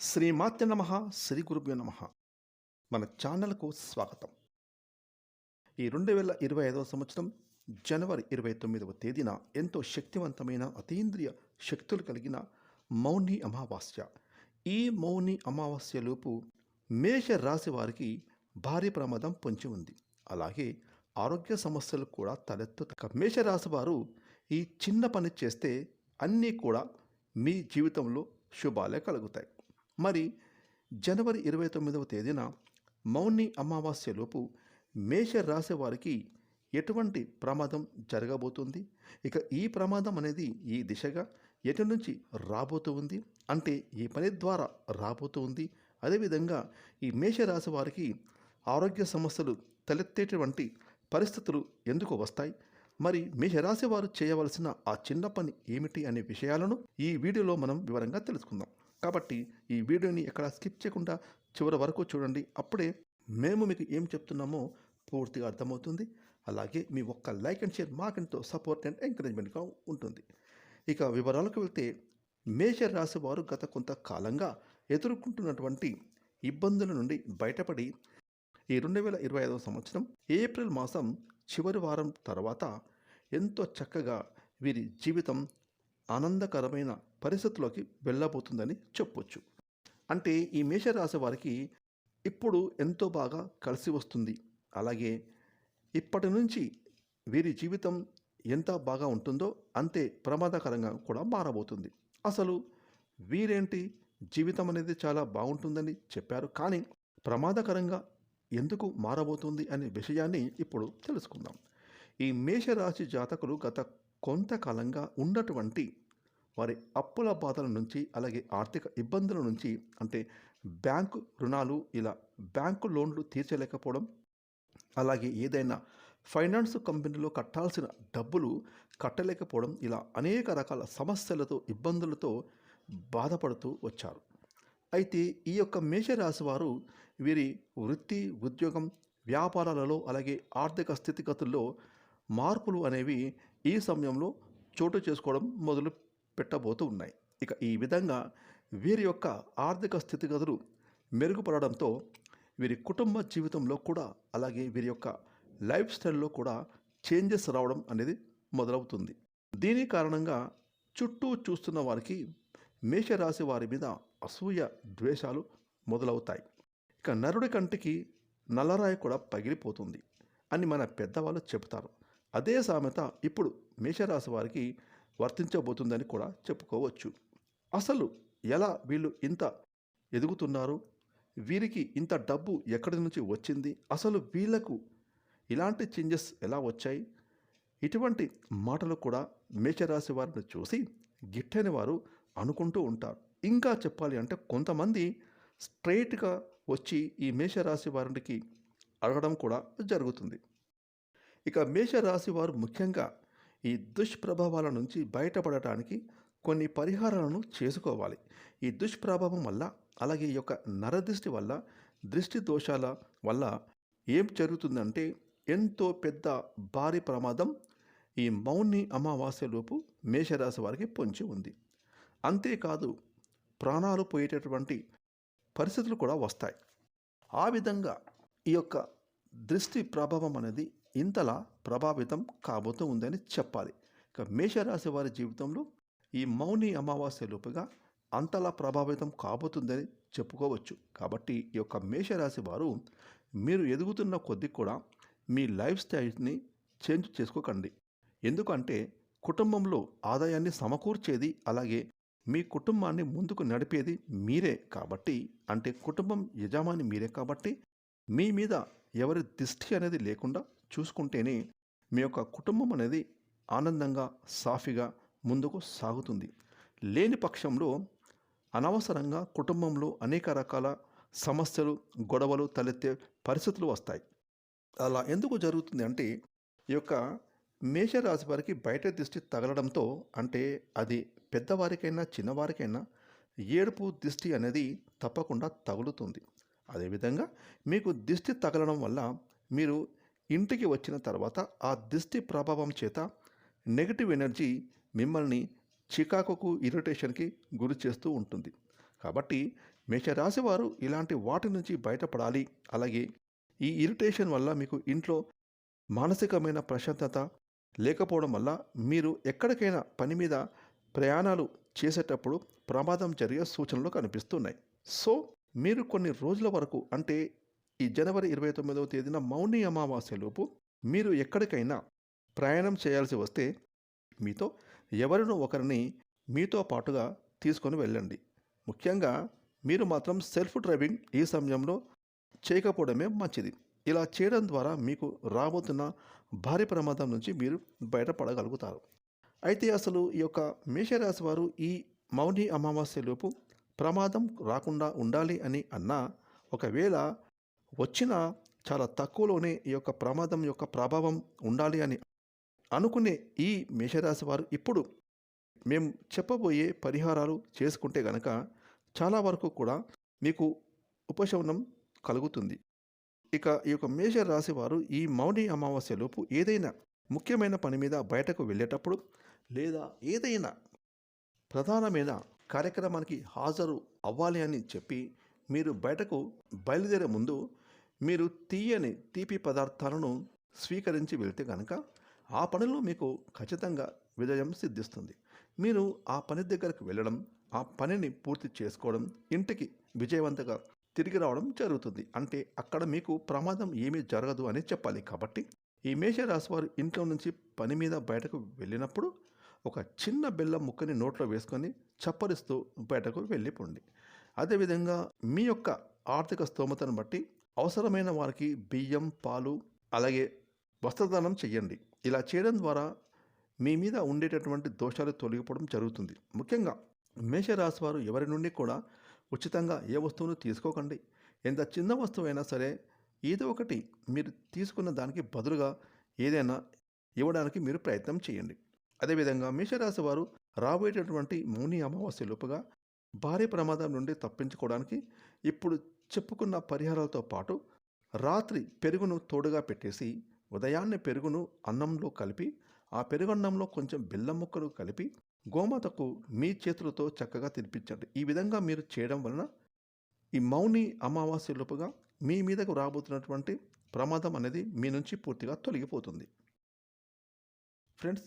శ్రీమాత్య నమ శ్రీ గురుభ్యో నమ. మన ఛానల్కు స్వాగతం. ఈ రెండు వేల ఇరవై ఐదవ సంవత్సరం జనవరి ఇరవై తొమ్మిదవ తేదీన ఎంతో శక్తివంతమైన అతీంద్రియ శక్తులు కలిగిన మౌని అమావాస్య. ఈ మౌని అమావాస్యలోపు మేష రాశి వారికి భారీ ప్రమాదం పొంచి ఉంది. అలాగే ఆరోగ్య సమస్యలు కూడా తలెత్తు మేషరాశి వారు ఈ చిన్న పని చేస్తే అన్నీ కూడా మీ జీవితంలో శుభాలే కలుగుతాయి. మరి జనవరి ఇరవై తొమ్మిదవ తేదీన మౌని అమావాస్యలోపు మేష రాశి వారికి ఎటువంటి ప్రమాదం జరగబోతుంది? ఇక ఈ ప్రమాదం అనేది ఈ దిశగా ఎటు నుంచి రాబోతూ ఉంది? అంటే ఈ పని ద్వారా రాబోతూ ఉంది. అదేవిధంగా ఈ మేషరాశి వారికి ఆరోగ్య సమస్యలు తలెత్తేటువంటి పరిస్థితులు ఎందుకు వస్తాయి? మరి మేషరాశి వారు చేయవలసిన ఆ చిన్న పని ఏమిటి అనే విషయాలను ఈ వీడియోలో మనం వివరంగా తెలుసుకుందాం. కాబట్టి ఈ వీడియోని ఎక్కడ స్కిప్ చేయకుండా చివరి వరకు చూడండి. అప్పుడే మేము మీకు ఏం చెప్తున్నామో పూర్తిగా అర్థమవుతుంది. అలాగే మీ ఒక్క లైక్ అండ్ షేర్ మాకెంతో సపోర్ట్ అండ్ ఎంకరేజ్మెంట్గా ఉంటుంది. ఇక వివరాలకు వెళ్తే మేష రాశి వారు గత కొంతకాలంగా ఎదుర్కొంటున్నటువంటి ఇబ్బందుల నుండి బయటపడి ఈ రెండు వేల ఇరవై ఐదవ సంవత్సరం ఏప్రిల్ మాసం చివరి వారం తర్వాత ఎంతో చక్కగా వీరి జీవితం ఆనందకరమైన పరిస్థితుల్లోకి వెళ్ళబోతుందని చెప్పొచ్చు. అంటే ఈ మేషరాశి వారికి ఇప్పుడు ఎంతో బాగా కలిసి వస్తుంది. అలాగే ఇప్పటి నుంచి వీరి జీవితం ఎంత బాగా ఉంటుందో అంతే ప్రమాదకరంగా కూడా మారబోతుంది. అసలు వీరేంటి? జీవితం అనేది చాలా బాగుంటుందని చెప్పారు. కానీ ప్రమాదకరంగా ఎందుకు మారబోతుంది అనే విషయాన్ని ఇప్పుడు తెలుసుకుందాం. ఈ మేషరాశి జాతకులు గత కొంతకాలంగా ఉన్నటువంటి వారి అప్పుల బాధల నుంచి అలాగే ఆర్థిక ఇబ్బందుల నుంచి అంటే బ్యాంకు రుణాలు ఇలా బ్యాంకు లోన్లు తీర్చలేకపోవడం అలాగే ఏదైనా ఫైనాన్స్ కంపెనీలో కట్టాల్సిన డబ్బులు కట్టలేకపోవడం ఇలా అనేక రకాల సమస్యలతో ఇబ్బందులతో బాధపడుతూ వచ్చారు. అయితే ఈ యొక్క మేషరాశి వారు వీరి వృత్తి ఉద్యోగం వ్యాపారాలలో అలాగే ఆర్థిక స్థితిగతుల్లో మార్పులు అనేవి ఈ సమయంలో చోటు చేసుకోవడం మొదలు పెట్టబోతూ ఉన్నాయి. ఇక ఈ విధంగా వీరి యొక్క ఆర్థిక స్థితిగతులు మెరుగుపడడంతో వీరి కుటుంబ జీవితంలో కూడా అలాగే వీరి యొక్క లైఫ్ స్టైల్లో కూడా చేంజెస్ రావడం అనేది మొదలవుతుంది. దీని కారణంగా చుట్టూ చూస్తున్న వారికి మేషరాశి వారి మీద అసూయ ద్వేషాలు మొదలవుతాయి. ఇక నరుడి కంటికి నల్లరాయి కూడా పగిలిపోతుంది అని మన పెద్దవాళ్ళు చెబుతారు. అదే సామెత ఇప్పుడు మేషరాశి వారికి వర్తించబోతుందని కూడా చెప్పుకోవచ్చు. అసలు ఎలా వీళ్ళు ఇంత ఎదుగుతున్నారు? వీరికి ఇంత డబ్బు ఎక్కడి నుంచి వచ్చింది? అసలు వీళ్ళకు ఇలాంటి చేంజెస్ ఎలా వచ్చాయి? ఇటువంటి మాటలు కూడా మేషరాశి వారిని చూసి గిట్టని వారు అనుకుంటూ ఉంటారు. ఇంకా చెప్పాలి అంటే కొంతమంది స్ట్రైట్గా వచ్చి ఈ మేషరాశి వారికి అడగడం కూడా జరుగుతుంది. ఇక మేషరాశి వారు ముఖ్యంగా ఈ దుష్ప్రభావాల నుంచి బయటపడటానికి కొన్ని పరిహారాలను చేసుకోవాలి. ఈ దుష్ప్రభావం వల్ల అలాగే ఈ యొక్క నరదృష్టి వల్ల దృష్టి దోషాల వల్ల ఏం జరుగుతుందంటే ఎంతో పెద్ద భారీ ప్రమాదం ఈ మౌని అమావాస్యలోపు మేషరాశి వారికి పొంచి ఉంది. అంతేకాదు ప్రాణాలు పోయేటటువంటి పరిస్థితులు కూడా వస్తాయి. ఆ విధంగా ఈ యొక్క దృష్టి ప్రభావం అనేది ఇంతలా ప్రభావితం కాబోతూ ఉందని చెప్పాలి. ఇక మేషరాశి వారి జీవితంలో ఈ మౌని అమావాస్య లోపుగా అంతలా ప్రభావితం కాబోతుందని చెప్పుకోవచ్చు. కాబట్టి ఈ యొక్క మేషరాశి వారు మీరు ఎదుగుతున్న కొద్దీ కూడా మీ లైఫ్ స్టైల్ని చేంజ్ చేసుకోకండి. ఎందుకంటే కుటుంబంలో ఆదాయాన్ని సమకూర్చేది అలాగే మీ కుటుంబాన్ని ముందుకు నడిపేది మీరే కాబట్టి అంటే కుటుంబం యజమాని మీరే కాబట్టి మీ మీద ఎవరి దిష్టి అనేది లేకుండా చూసుకుంటేనే మీ యొక్క కుటుంబం అనేది ఆనందంగా సాఫీగా ముందుకు సాగుతుంది. లేని పక్షంలో అనవసరంగా కుటుంబంలో అనేక రకాల సమస్యలు గొడవలు తలెత్తే పరిస్థితులు వస్తాయి. అలా ఎందుకు జరుగుతుంది అంటే ఈ యొక్క మేషరాశి వారికి బయట దృష్టి తగలడంతో అంటే అది పెద్దవారికైనా చిన్నవారికైనా ఏడుపు దిష్టి అనేది తప్పకుండా తగులుతుంది. అదేవిధంగా మీకు దిష్టి తగలడం వల్ల మీరు ఇంటికి వచ్చిన తర్వాత ఆ దిష్టి ప్రభావం చేత నెగిటివ్ ఎనర్జీ మిమ్మల్ని చికాకుకు ఇరిటేషన్కి గురి చేస్తూ ఉంటుంది. కాబట్టి మేషరాశి వారు ఇలాంటి వాటి నుంచి బయటపడాలి. అలాగే ఈ ఇరిటేషన్ వల్ల మీకు ఇంట్లో మానసికమైన ప్రశాంతత లేకపోవడం వల్ల మీరు ఎక్కడికైనా పని మీద ప్రయాణాలు చేసేటప్పుడు ప్రమాదం జరిగే సూచనలు కనిపిస్తున్నాయి. సో మీరు కొన్ని రోజుల వరకు అంటే ఈ జనవరి ఇరవై తొమ్మిదవ తేదీన మౌని అమావాస్యలోపు మీరు ఎక్కడికైనా ప్రయాణం చేయాల్సి వస్తే మీతో ఎవరినో ఒకరిని మీతో పాటుగా తీసుకొని వెళ్ళండి. ముఖ్యంగా మీరు మాత్రం సెల్ఫ్ డ్రైవింగ్ ఈ సమయంలో చేయకపోవడమే మంచిది. ఇలా చేయడం ద్వారా మీకు రాబోతున్న భారీ ప్రమాదం నుంచి మీరు బయటపడగలుగుతారు. అయితే అసలు ఈ యొక్క మేషరాశి వారు ఈ మౌని అమావాస్యలోపు ప్రమాదం రాకుండా ఉండాలి అని అన్నా ఒకవేళ వచ్చిన చాలా తక్కువలోనే ఈ యొక్క ప్రమాదం యొక్క ప్రభావం ఉండాలి అని అనుకునే ఈ మేషరాశి వారు ఇప్పుడు మేము చెప్పబోయే పరిహారాలు చేసుకుంటే గనక చాలా వరకు కూడా మీకు ఉపశమనం కలుగుతుంది. ఇక ఈ యొక్క మేషరాశి వారు ఈ మౌని అమావాస్యలోపు ఏదైనా ముఖ్యమైన పని మీద బయటకు వెళ్ళేటప్పుడు లేదా ఏదైనా ప్రధానమైన కార్యక్రమానికి హాజరు అవ్వాలి అని చెప్పి మీరు బయటకు బయలుదేరే ముందు మీరు తీయని తీపి పదార్థాలను స్వీకరించి వెళ్తే కనుక ఆ పనిలో మీకు ఖచ్చితంగా విజయం సిద్ధిస్తుంది. మీరు ఆ పని దగ్గరకు వెళ్ళడం ఆ పనిని పూర్తి చేసుకోవడం ఇంటికి విజయవంతంగా తిరిగి రావడం జరుగుతుంది. అంటే అక్కడ మీకు ప్రమాదం ఏమీ జరగదు అని చెప్పాలి కాబట్టి ఈ మేషరాశి వారు ఇంట్లో నుంచి పని మీద బయటకు వెళ్ళినప్పుడు ఒక చిన్న బెల్లం ముక్కని నోట్లో వేసుకొని చప్పరిస్తూ బయటకు వెళ్ళిపోండి. అదేవిధంగా మీ యొక్క ఆర్థిక స్తోమతను బట్టి అవసరమైన వారికి బియ్యం పాలు అలాగే వస్త్రదానం చెయ్యండి. ఇలా చేయడం ద్వారా మీ మీద ఉండేటటువంటి దోషాలు తొలగిపోవడం జరుగుతుంది. ముఖ్యంగా మేషరాశి వారు ఎవరి నుండి కూడా ఉచితంగా ఏ వస్తువును తీసుకోకండి. ఎంత చిన్న వస్తువు అయినా సరే ఏదో ఒకటి మీరు తీసుకున్న దానికి బదులుగా ఏదైనా ఇవ్వడానికి మీరు ప్రయత్నం చేయండి. అదేవిధంగా మేషరాశి వారు రాబోయేటటువంటి మౌని అమావాస్య లోపుగా భారీ ప్రమాదం నుండి తప్పించుకోవడానికి ఇప్పుడు చెప్పుకున్న పరిహారాలతో పాటు రాత్రి పెరుగును తోడుగా పెట్టేసి ఉదయాన్నే పెరుగును అన్నంలో కలిపి ఆ పెరుగన్నంలో కొంచెం బెల్లం ముక్కలు కలిపి గోమాతకు మీ చేతులతో చక్కగా తినిపించండి. ఈ విధంగా మీరు చేయడం వలన ఈ మౌని అమావాస్య లోపుగా మీ మీదకు రాబోతున్నటువంటి ప్రమాదం అనేది మీ నుంచి పూర్తిగా తొలగిపోతుంది. ఫ్రెండ్స్